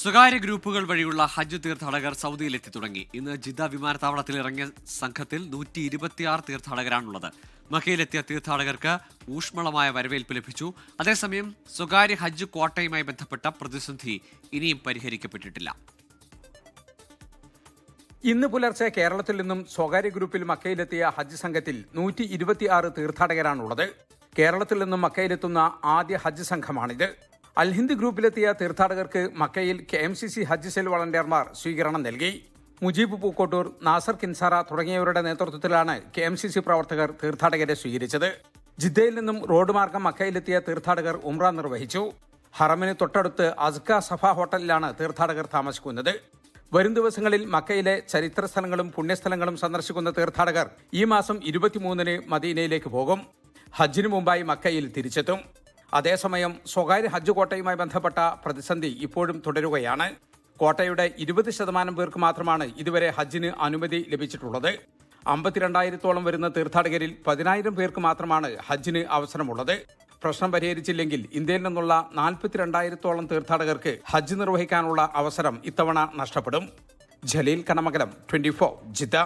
സ്വകാര്യ ഗ്രൂപ്പുകൾ വഴിയുള്ള ഹജ്ജ് തീർത്ഥാടകർ സൗദിയിലെത്തി തുടങ്ങി. ഇന്ന് ജിദ്ദ വിമാനത്താവളത്തിൽ ഇറങ്ങിയ സംഘത്തിൽ നൂറ്റി ഇരുപത്തിയാറ് തീർത്ഥാടകരാണുള്ളത്. മക്കയിലെത്തിയ തീർത്ഥാടകർക്ക് ഊഷ്മളമായ വരവേൽപ്പ് ലഭിച്ചു. അതേസമയം സ്വകാര്യ ഹജ്ജ് ക്വാട്ടയുമായി ബന്ധപ്പെട്ട പ്രതിസന്ധി ഇനിയും പരിഹരിക്കപ്പെട്ടിട്ടില്ല. ഇന്ന് പുലർച്ചെ കേരളത്തിൽ നിന്നും സ്വകാര്യ ഗ്രൂപ്പിൽ മക്കയിലെത്തിയ ഹജ്ജ് സംഘത്തിൽ നൂറ്റി ഇരുപത്തിയാറ് തീർത്ഥാടകരാണുള്ളത്. കേരളത്തിൽ നിന്നും മക്കയിലെത്തുന്ന ആദ്യ ഹജ്ജ് സംഘമാണിത്. അൽഹിന്ദ് ഗ്രൂപ്പിലെത്തിയ തീർത്ഥാടകർക്ക് മക്കയിൽ കെ എം സി സി ഹജ്ജ് സെൽ വളണ്ടിയർമാർ സ്വീകരണം നൽകി. മുജീബ് പൂക്കോട്ടൂർ നാസർ കിൻസാറ തുടങ്ങിയവരുടെ നേതൃത്വത്തിലാണ് കെ എം സി സി പ്രവർത്തകർ തീർത്ഥാടകരെ സ്വീകരിച്ചത്. ജിദ്ദയിൽ നിന്നും റോഡ് മാർഗം മക്കയിലെത്തിയ തീർത്ഥാടകർ ഉംറ നിർവഹിച്ചു. ഹറമിന് തൊട്ടടുത്ത് അസ്ക സഫ ഹോട്ടലിലാണ് തീർത്ഥാടകർ താമസിക്കുന്നത്. വരും ദിവസങ്ങളിൽ മക്കയിലെ ചരിത്ര സ്ഥലങ്ങളും പുണ്യസ്ഥലങ്ങളും സന്ദർശിക്കുന്ന തീർത്ഥാടകർ ഈ മാസം ഇരുപത്തിമൂന്നിന് മദീനയിലേക്ക് പോകും. ഹജ്ജിനു മുമ്പായി മക്കയിൽ തിരിച്ചെത്തും. അതേസമയം സ്വകാര്യ ഹജ്ജ് കോട്ടയുമായി ബന്ധപ്പെട്ട പ്രതിസന്ധി ഇപ്പോഴും തുടരുകയാണ്. കോട്ടയുടെ ഇരുപത് ശതമാനം പേർക്ക് മാത്രമാണ് ഇതുവരെ ഹജ്ജിന് അനുമതി ലഭിച്ചിട്ടുള്ളത്. അമ്പത്തിരണ്ടായിരത്തോളം വരുന്ന തീർത്ഥാടകരിൽ പതിനായിരം പേർക്ക് മാത്രമാണ് ഹജ്ജിന് അവസരമുള്ളത്. പ്രശ്നം പരിഹരിച്ചില്ലെങ്കിൽ ഇന്ത്യയിൽ നിന്നുള്ള നാൽപ്പത്തിരണ്ടായിരത്തോളം തീർത്ഥാടകർക്ക് ഹജ്ജ് നിർവഹിക്കാനുള്ള അവസരം ഇത്തവണ നഷ്ടപ്പെടും. ജലീൽ കണമകലം ട്വന്റി ഫോർ ജിദ്ദ.